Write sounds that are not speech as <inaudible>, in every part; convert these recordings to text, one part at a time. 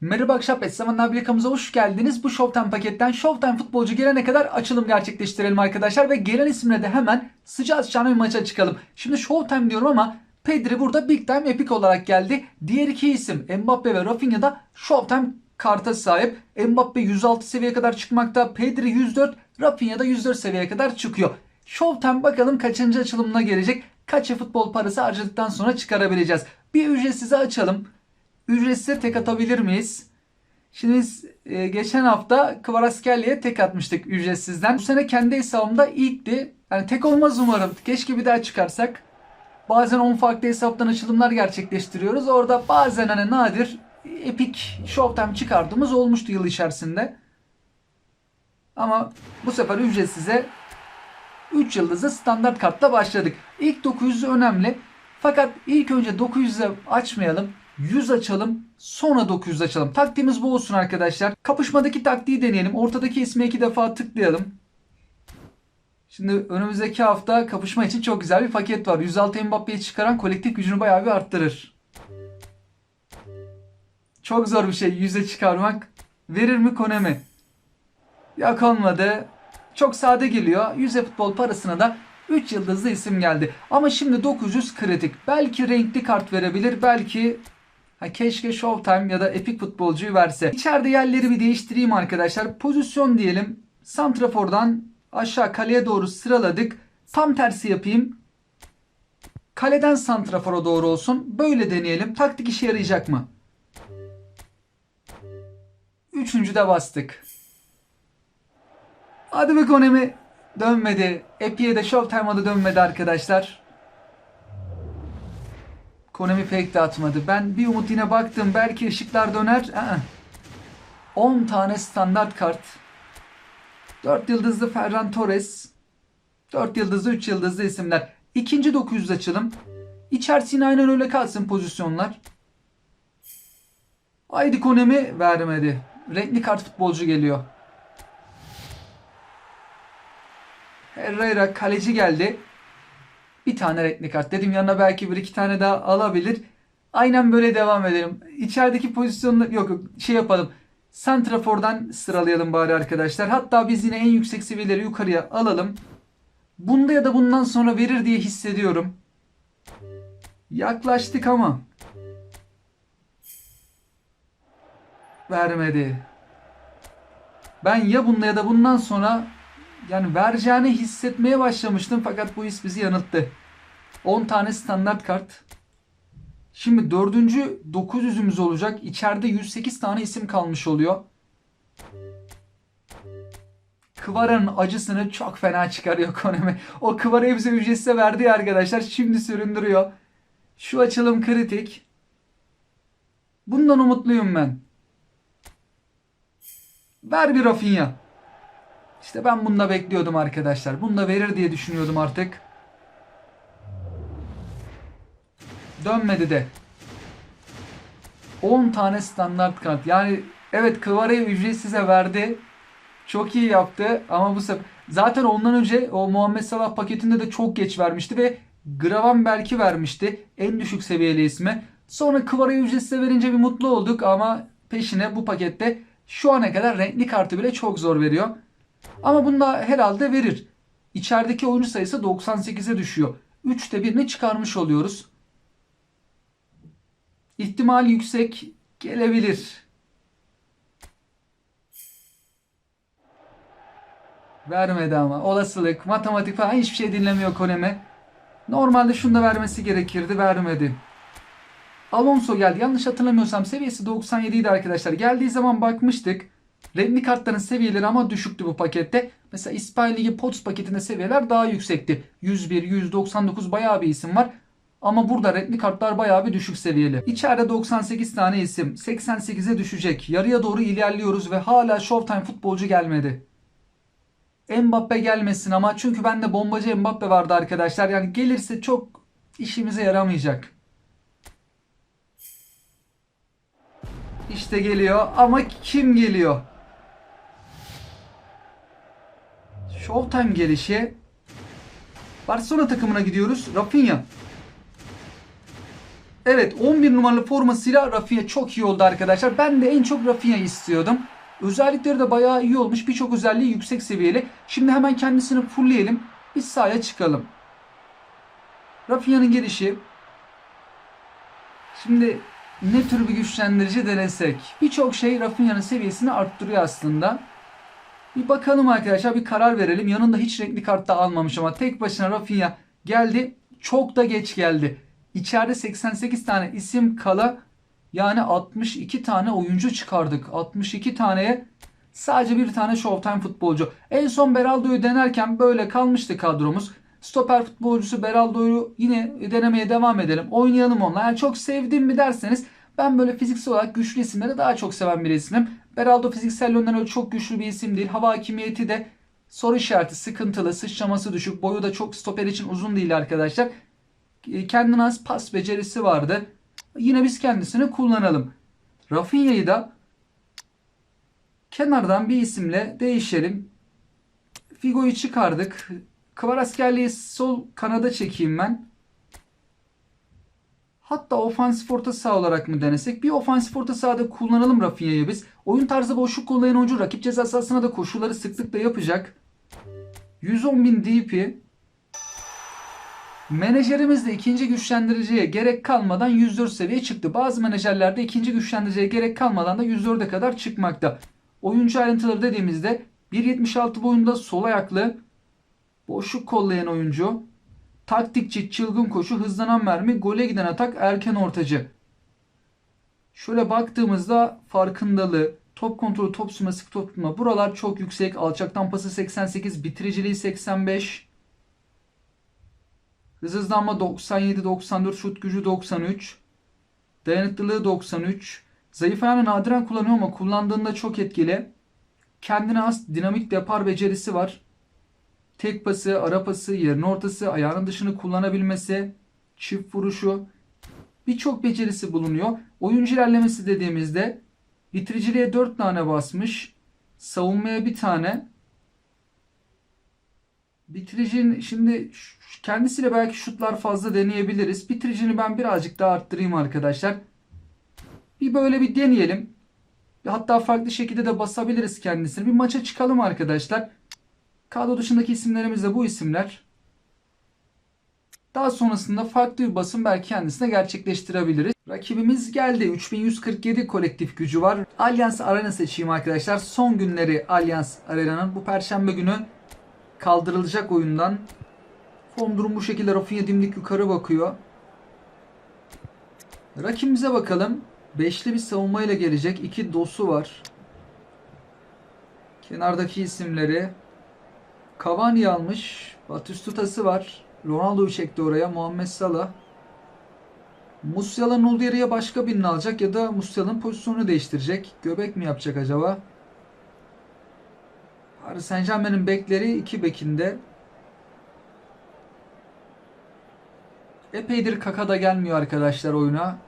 Merhaba Akşap Essemanlar Birlikamıza hoş geldiniz. Bu Showtime paketten Showtime futbolcu gelene kadar açılım gerçekleştirelim arkadaşlar. Ve gelen isimle de hemen sıcağı sıcağına bir maça çıkalım. Şimdi Showtime diyorum ama Pedri burada Big Time Epic olarak geldi. Diğer iki isim Mbappe ve Rafinha da Showtime karta sahip. Mbappe 106 seviyeye kadar çıkmakta. Pedri 104, Rafinha da 104 seviyeye kadar çıkıyor. Showtime bakalım kaçıncı açılımına gelecek. Kaç futbol parası harcadıktan sonra çıkarabileceğiz. Bir ücretsize açalım. Ücretsiz tek atabilir miyiz? Şimdi biz e, geçen hafta Kvaratskhelia tek atmıştık ücretsizden. Bu sene kendi hesabımda ilkti. Yani tek olmaz umarım. Keşke bir daha çıkarsak. Bazen 10 farklı hesaptan açılımlar gerçekleştiriyoruz. Orada bazen hani nadir Epic Showtime çıkardığımız olmuştu yıl içerisinde. Ama bu sefer ücretsize 3 yıldızlı standart kartla başladık. İlk 900 önemli. Fakat ilk önce 900'e açmayalım. 100 açalım. Sonra 900 açalım. Taktiğimiz bu olsun arkadaşlar. Kapışmadaki taktiği deneyelim. Ortadaki isme iki defa tıklayalım. Şimdi önümüzdeki hafta kapışma için çok güzel bir paket var. 106 Mbappe'yi çıkaran kolektif gücünü bayağı bir arttırır. Çok zor bir şey 100'e çıkarmak. Verir mi Konemi? Yok olmadı. Çok sade geliyor. 100'e futbol parasına da 3 yıldızlı isim geldi. Ama şimdi 900 kritik. Belki renkli kart verebilir. Belki ha, keşke Showtime ya da Epic futbolcuyu verse. İçeride yerleri bir değiştireyim arkadaşlar. Pozisyon diyelim. Santrafor'dan aşağı kaleye doğru sıraladık. Tam tersi yapayım. Kaleden santrafora doğru olsun. Böyle deneyelim. Taktik işe yarayacak mı? Üçüncü de bastık. Hadi be Konemi. Dönmedi. Epi'ye de Showtime'a da dönmedi arkadaşlar. Konemi fake de atmadı. Ben bir umut yine baktım. Belki ışıklar döner. Aa. 10 tane standart kart. 4 yıldızlı Ferran Torres. 4 yıldızlı 3 yıldızlı isimler. İkinci 900 açılım. İçerisi yine aynen öyle kalsın pozisyonlar. Haydi Konemi vermedi. Renkli kart futbolcu geliyor. Herrera kaleci geldi. Bir tane renkli kart. Dedim yanına belki bir iki tane daha alabilir. Aynen böyle devam edelim. İçerideki pozisyonları yok yok şey yapalım. Santrafor'dan sıralayalım bari arkadaşlar. Hatta biz yine en yüksek seviyeleri yukarıya alalım. Bunda ya da bundan sonra verir diye hissediyorum. Yaklaştık ama. Vermedi. Ben ya bunda ya da bundan sonra yani vereceğini hissetmeye başlamıştım fakat bu his bizi yanılttı. 10 tane standart kart. Şimdi dördüncü 900'ümüz olacak. İçeride 108 tane isim kalmış oluyor. Kıvara'nın acısını çok fena çıkarıyor <laughs> Konami. O Kıvara'yı bize ücretsiz verdi arkadaşlar. Şimdi süründürüyor. Şu açılım kritik. Bundan umutluyum ben. Ver bir Rafinha. İşte ben bunda bekliyordum arkadaşlar. Bunda verir diye düşünüyordum artık. Dönmedi de. 10 tane standart kart. Yani evet Kıvara'yı ücretsize verdi. Çok iyi yaptı ama bu sefer zaten ondan önce o Muhammed Salah paketinde de çok geç vermişti ve Gravenberg'i vermişti. En düşük seviyeli ismi. Sonra Kıvara'yı ücretsize verince bir mutlu olduk ama peşine bu pakette şu ana kadar renkli kartı bile çok zor veriyor. Ama bunda herhalde verir. İçerideki oyuncu sayısı 98'e düşüyor. 3'te birini çıkarmış oluyoruz. İhtimal yüksek gelebilir. Vermedi ama. Olasılık, matematik falan hiçbir şey dinlemiyor Konemi. Normalde şunu da vermesi gerekirdi. Vermedi. Alonso geldi. Yanlış hatırlamıyorsam seviyesi 97 idi arkadaşlar. Geldiği zaman bakmıştık. Renkli kartların seviyeleri ama düşüktü bu pakette. Mesela İspanya Ligi POTS paketinde seviyeler daha yüksekti. 101, 199 bayağı bir isim var. Ama burada renkli kartlar bayağı bir düşük seviyeli. İçeride 98 tane isim. 88'e düşecek. Yarıya doğru ilerliyoruz ve hala Showtime futbolcu gelmedi. Mbappe gelmesin ama çünkü bende bombacı Mbappe vardı arkadaşlar. Yani gelirse çok işimize yaramayacak. İşte geliyor ama kim geliyor? Showtime gelişi. Barcelona takımına gidiyoruz. Rafinha. Evet 11 numaralı formasıyla Rafinha çok iyi oldu arkadaşlar. Ben de en çok Rafinha'yı istiyordum. Özellikleri de bayağı iyi olmuş. Birçok özelliği yüksek seviyeli. Şimdi hemen kendisini fullleyelim. Biz sahaya çıkalım. Rafinha'nın gelişi. Şimdi ne tür bir güçlendirici denesek. Birçok şey Rafinha'nın seviyesini arttırıyor aslında. Bir bakalım arkadaşlar bir karar verelim. Yanında hiç renkli kart da almamış ama tek başına Rafinha geldi. Çok da geç geldi. İçeride 88 tane isim kala yani 62 tane oyuncu çıkardık. 62 taneye sadece bir tane Showtime futbolcu. En son Beraldo'yu denerken böyle kalmıştı kadromuz. Stoper futbolcusu Beraldo'yu yine denemeye devam edelim. Oynayalım onunla. Yani çok sevdim mi derseniz ben böyle fiziksel olarak güçlü isimleri daha çok seven bir isimim. Beraldo fiziksel yönden öyle çok güçlü bir isim değil. Hava hakimiyeti de soru işareti sıkıntılı. Sıçraması düşük. Boyu da çok stoper için uzun değil arkadaşlar. E, Kendine az pas becerisi vardı. Yine biz kendisini kullanalım. Rafinha'yı da kenardan bir isimle değişelim. Figo'yu çıkardık. Kvaratskhelia sol kanada çekeyim ben. Hatta ofansif orta saha olarak mı denesek? Bir ofansif orta sahada kullanalım Rafinha'yı biz. Oyun tarzı boşluk kullayan oyuncu rakip ceza sahasına da koşulları sıklıkla yapacak. 110.000 DP. Menajerimiz de ikinci güçlendiriciye gerek kalmadan 104 seviye çıktı. Bazı menajerlerde ikinci güçlendiriciye gerek kalmadan da 104'e kadar çıkmakta. Oyuncu ayrıntıları dediğimizde 1.76 boyunda sol ayaklı, boşluk kollayan oyuncu, taktikçi, çılgın koşu, hızlanan mermi, gole giden atak, erken ortacı. Şöyle baktığımızda farkındalığı, top kontrolü, top sürme, sık top tutma. Buralar çok yüksek. Alçaktan pası 88, bitiriciliği 85. Hız hızlanma 97, 94, şut gücü 93. Dayanıklılığı 93. Zayıf ayağını nadiren kullanıyor ama kullandığında çok etkili. Kendine has dinamik depar becerisi var. Tek pası, ara pası, yerin ortası, ayağının dışını kullanabilmesi, çift vuruşu birçok becerisi bulunuyor. Oyuncu ilerlemesi dediğimizde bitiriciliğe 4 tane basmış. Savunmaya bir tane. Bitiricinin şimdi kendisiyle belki şutlar fazla deneyebiliriz. Bitiricini ben birazcık daha arttırayım arkadaşlar. Bir böyle bir deneyelim. Hatta farklı şekilde de basabiliriz kendisini. Bir maça çıkalım arkadaşlar. Kadro dışındaki isimlerimiz de bu isimler. Daha sonrasında farklı bir basın belki kendisine gerçekleştirebiliriz. Rakibimiz geldi. 3147 kolektif gücü var. Allianz Arena seçeyim arkadaşlar. Son günleri Allianz Arena'nın bu perşembe günü kaldırılacak oyundan. Form durum bu şekilde. Rafinha dimdik yukarı bakıyor. Rakibimize bakalım. Beşli bir savunmayla gelecek. İki dosu var. Kenardaki isimleri. Cavani almış. Batistuta'sı var. Ronaldo'yu çekti oraya. Muhammed Salah. Musiala'nın olduğu başka birini alacak ya da Musiala'nın pozisyonunu değiştirecek. Göbek mi yapacak acaba? Paris Saint Germain'in bekleri iki bekinde. Epeydir Kaka da gelmiyor arkadaşlar oyuna.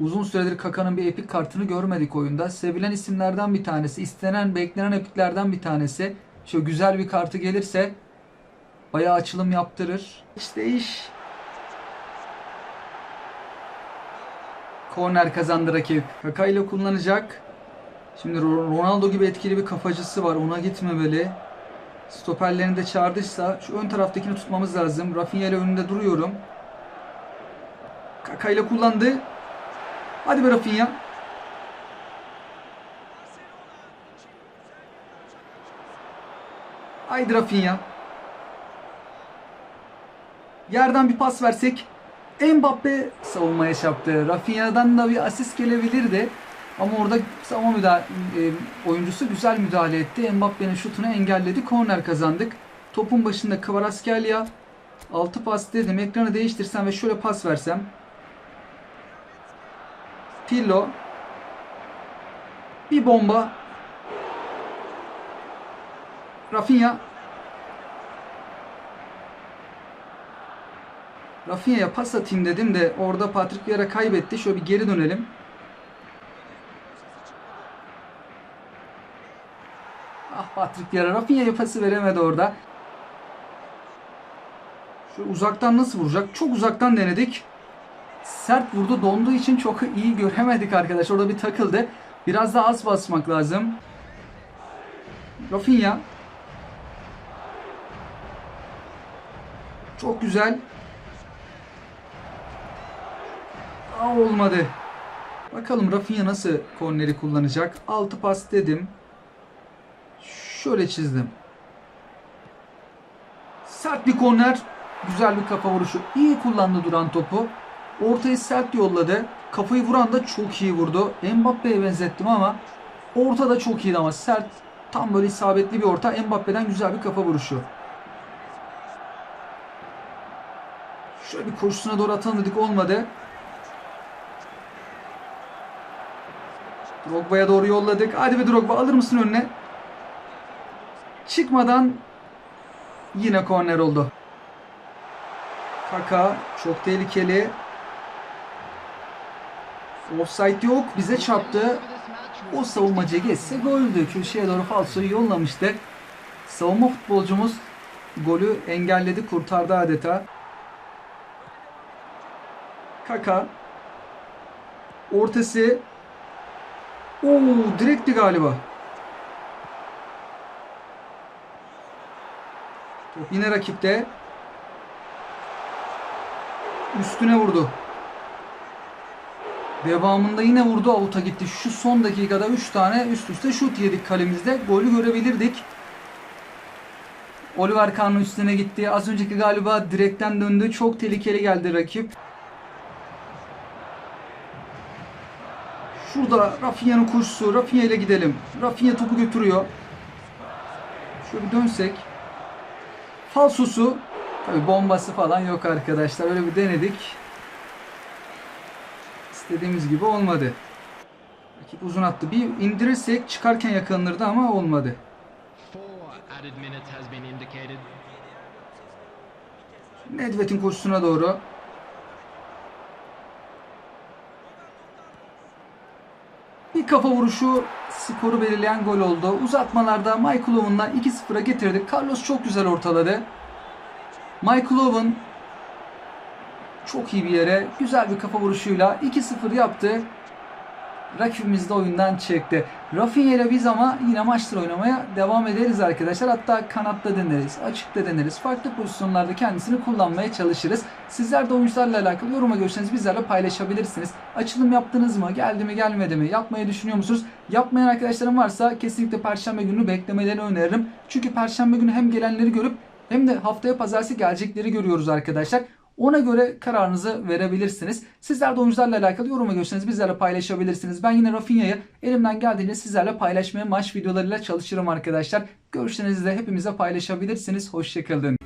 Uzun süredir Kaka'nın bir epik kartını görmedik oyunda. Sevilen isimlerden bir tanesi. istenen, beklenen epiklerden bir tanesi. Şöyle güzel bir kartı gelirse bayağı açılım yaptırır. İşte iş. Korner kazandı rakip. Kaka ile kullanacak. Şimdi Ro- Ronaldo gibi etkili bir kafacısı var. Ona gitmemeli. Stoperlerini de çağırdıysa şu ön taraftakini tutmamız lazım. Rafinha ile önünde duruyorum. Kaka ile kullandı. Hadi be Rafinha. Haydi Rafinha. Yerden bir pas versek. Mbappe savunmaya çarptı. Rafinha'dan da bir asist gelebilirdi. Ama orada savunma müdahale, e, oyuncusu güzel müdahale etti. Mbappe'nin şutunu engelledi. Korner kazandık. Topun başında Kvaratskhelia. Altı pas dedim. Ekranı değiştirsem ve şöyle pas versem. Pirlo. Bir bomba. Rafinha. Rafinha'ya pas atayım dedim de orada Patrick Vieira kaybetti. Şöyle bir geri dönelim. Ah Patrick Vieira Rafinha'ya pası veremedi orada. Şu uzaktan nasıl vuracak? Çok uzaktan denedik. sert vurdu. Donduğu için çok iyi göremedik arkadaş. Orada bir takıldı. Biraz daha az basmak lazım. Rafinha. Çok güzel. Aa, olmadı. Bakalım Rafinha nasıl korneri kullanacak. Altı pas dedim. Şöyle çizdim. Sert bir korner. Güzel bir kafa vuruşu. İyi kullandı duran topu. Ortayı sert yolladı. Kafayı vuran da çok iyi vurdu. Mbappe'ye benzettim ama orta da çok iyiydi ama sert tam böyle isabetli bir orta. Mbappe'den güzel bir kafa vuruşu. Şöyle bir koşusuna doğru atalım dedik olmadı. Drogba'ya doğru yolladık. Hadi be Drogba alır mısın önüne? Çıkmadan yine korner oldu. Kaka çok tehlikeli. Offside yok. Bize çarptı. O savunmacı geçse goldü. Köşeye doğru falsoyu yollamıştı. Savunma futbolcumuz golü engelledi, kurtardı adeta. Kaka. Ortası. Oo, direkti galiba. Top yine rakipte. Üstüne vurdu. Devamında yine vurdu avuta gitti. Şu son dakikada 3 tane üst üste şut yedik kalemizde. Golü görebilirdik. Oliver Kahn'ın üstüne gitti. Az önceki galiba direkten döndü. Çok tehlikeli geldi rakip. Şurada Rafinha'nın koşusu. Rafinha ile gidelim. Rafinha topu götürüyor. Şöyle bir dönsek. Falsosu. Tabi bombası falan yok arkadaşlar. Öyle bir denedik. İstediğimiz gibi olmadı. Rakip uzun attı. Bir indirirsek çıkarken yakalanırdı ama olmadı. Nedved'in koşusuna doğru. Bir kafa vuruşu skoru belirleyen gol oldu. Uzatmalarda Michael Owen'la 2-0'a getirdik. Carlos çok güzel ortaladı. Michael Owen çok iyi bir yere güzel bir kafa vuruşuyla 2-0 yaptı. Rakibimiz de oyundan çekti. Rafinha ile biz ama yine maçlar oynamaya devam ederiz arkadaşlar. Hatta kanatta deneriz, açıkta deneriz. Farklı pozisyonlarda kendisini kullanmaya çalışırız. Sizler de oyuncularla alakalı yoruma görüşlerinizi bizlerle paylaşabilirsiniz. Açılım yaptınız mı? Geldi mi gelmedi mi? Yapmayı düşünüyor musunuz? Yapmayan arkadaşlarım varsa kesinlikle Perşembe günü beklemelerini öneririm. Çünkü Perşembe günü hem gelenleri görüp hem de haftaya pazartesi gelecekleri görüyoruz arkadaşlar. Ona göre kararınızı verebilirsiniz. Sizler de oyuncularla alakalı yorum ve görüşlerinizi bizlerle paylaşabilirsiniz. Ben yine Rafinha'yı elimden geldiğince sizlerle paylaşmaya maç videolarıyla çalışırım arkadaşlar. Görüşlerinizi de hepimize paylaşabilirsiniz. Hoşçakalın.